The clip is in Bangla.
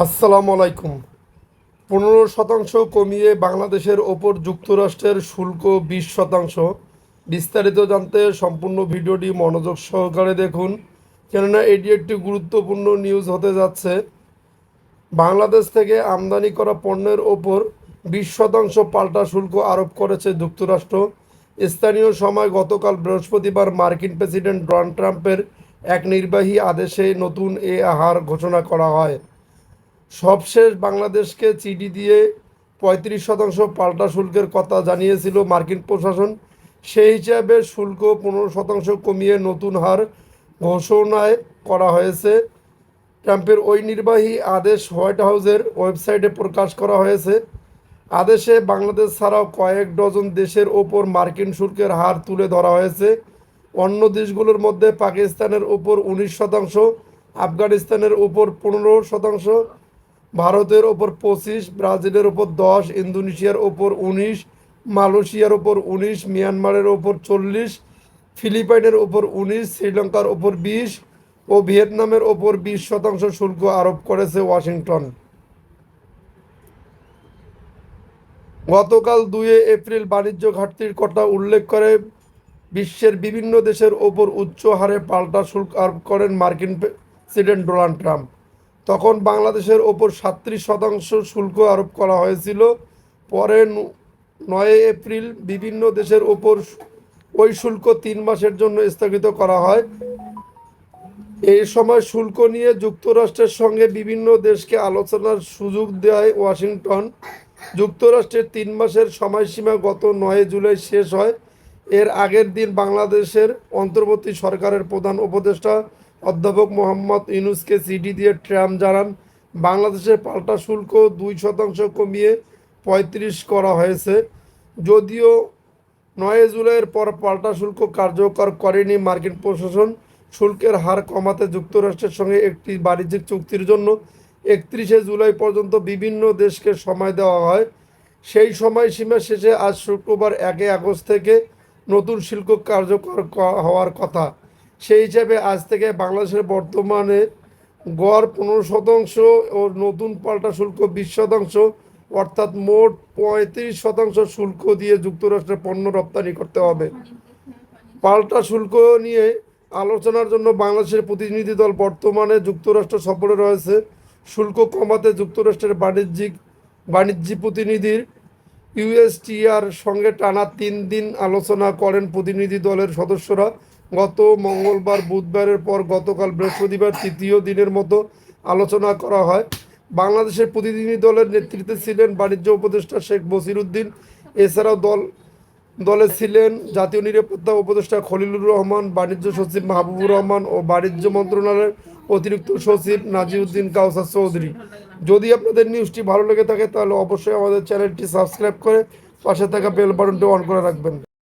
আসসালামু আলাইকুম। পনেরো শতাংশ কমিয়ে বাংলাদেশের ওপর যুক্তরাষ্ট্রের শুল্ক বিশ শতাংশ। বিস্তারিত জানতে সম্পূর্ণ ভিডিওটি মনোযোগ সহকারে দেখুন। কেননা এটি একটি গুরুত্বপূর্ণ নিউজ হতে যাচ্ছে। বাংলাদেশ থেকে আমদানি করা পণ্যের ওপর বিশ শতাংশ পাল্টা শুল্ক আরোপ করেছে যুক্তরাষ্ট্র। স্থানীয় সময় গতকাল বৃহস্পতিবার মার্কিন প্রেসিডেন্ট ডোনাল্ড ট্রাম্পের এক নির্বাহী আদেশে নতুন এ হার ঘোষণা করা হয়। সবশেষ বাংলাদেশকে চিঠি দিয়ে পঁয়ত্রিশ শতাংশ পাল্টা শুল্কের কথা জানিয়েছিল মার্কিন প্রশাসন। সেই হিসাবে শুল্ক পনেরো শতাংশ কমিয়ে নতুন হার ঘোষণায় করা হয়েছে। ট্রাম্পের ওই নির্বাহী আদেশ হোয়াইট হাউসের ওয়েবসাইটে প্রকাশ করা হয়েছে। আদেশে বাংলাদেশ ছাড়াও কয়েক ডজন দেশের ওপর মার্কিন শুল্কের হার তুলে ধরা হয়েছে। অন্য দেশগুলোর মধ্যে পাকিস্তানের ওপর উনিশ শতাংশ, আফগানিস্তানের ওপর পনেরো শতাংশ ভারতের ওপর পঁচিশ, ব্রাজিলের ওপর দশ, ইন্দোনেশিয়ার ওপর উনিশ, মালয়েশিয়ার ওপর উনিশ, মিয়ানমারের ওপর চল্লিশ, ফিলিপাইনের ওপর উনিশ, শ্রীলঙ্কার ওপর বিশ ও ভিয়েতনামের ওপর বিশ শতাংশ শুল্ক আরোপ করেছে ওয়াশিংটন। গতকাল দুয়ে এপ্রিল বাণিজ্য ঘাটতির কথা উল্লেখ করে বিশ্বের বিভিন্ন দেশের ওপর উচ্চ হারে পাল্টা শুল্ক আরোপ করেন মার্কিন প্রেসিডেন্ট ডোনাল্ড ট্রাম্প। তখন বাংলাদেশের ওপর সাতত্রিশ শতাংশ শুল্ক আরোপ করা হয়েছিল। পরে নয় এপ্রিল বিভিন্ন দেশের ওপর ওই শুল্ক তিন মাসের জন্য স্থগিত করা হয়। এই সময় শুল্ক নিয়ে যুক্তরাষ্ট্রের সঙ্গে বিভিন্ন দেশকে আলোচনার সুযোগ দেয় ওয়াশিংটন। যুক্তরাষ্ট্রের তিন মাসের সময়সীমা গত নয় জুলাই শেষ হয়। এর আগের দিন বাংলাদেশের অন্তর্বর্তী সরকারের প্রধান উপদেষ্টা অধ্যাপক মোহাম্মদ ইউনুসকে সিডি দিয়ে ট্রাম্প জানান, বাংলাদেশের পাল্টা শুল্ক দুই শতাংশ কমিয়ে পঁয়ত্রিশ করা হয়েছে। যদিও নয় জুলাইয়ের পর পাল্টা শুল্ক কার্যকর করেনি মার্কিন প্রশাসন, শুল্কের হার কমাতে যুক্তরাষ্ট্রের সঙ্গে একটি বাণিজ্যিক চুক্তির জন্য একত্রিশে জুলাই পর্যন্ত বিভিন্ন দেশকে সময় দেওয়া হয়। সেই সময়সীমা শেষে আজ শুক্রবার একে আগস্ট থেকে নতুন শুল্ক কার্যকর হওয়ার কথা। সেই হিসাবে আজ থেকে বাংলাদেশের বর্তমানে গড় পনেরো শতাংশ ও নতুন পাল্টা শুল্ক বিশ শতাংশ, অর্থাৎ মোট পঁয়ত্রিশ শতাংশ শুল্ক দিয়ে যুক্তরাষ্ট্রে পণ্য রপ্তানি করতে হবে। পাল্টা শুল্ক নিয়ে আলোচনার জন্য বাংলাদেশের প্রতিনিধি দল বর্তমানে যুক্তরাষ্ট্র সফরে রয়েছে। শুল্ক কমাতে যুক্তরাষ্ট্রের বাণিজ্যিক বাণিজ্যিক প্রতিনিধির ইউএসটিআর সঙ্গে টানা তিন দিন আলোচনা করেন প্রতিনিধি দলের সদস্যরা। গত মঙ্গলবার, বুধবারের পর গতকাল বৃহস্পতিবার তৃতীয় দিনের মতো আলোচনা করা হয়। বাংলাদেশের প্রতিনিধি দলের নেতৃত্বে ছিলেন বাণিজ্য উপদেষ্টা শেখ বসিরুদ্দিন এছাড়াও দল, দলে ছিলেন জাতীয় নিরাপত্তা উপদেষ্টা খলিলুর রহমান, বাণিজ্য সচিব মাহবুবুর রহমান ও বাণিজ্য মন্ত্রণালয়ের অতিরিক্ত সচিব নাজিউদ্দিন কাউসার চৌধুরী। যদি আপনাদের নিউজটি ভালো লেগে থাকে, তাহলে অবশ্যই আমাদের চ্যানেলটি সাবস্ক্রাইব করে পাশে থাকা বেল বাটনটি অন করে রাখবেন।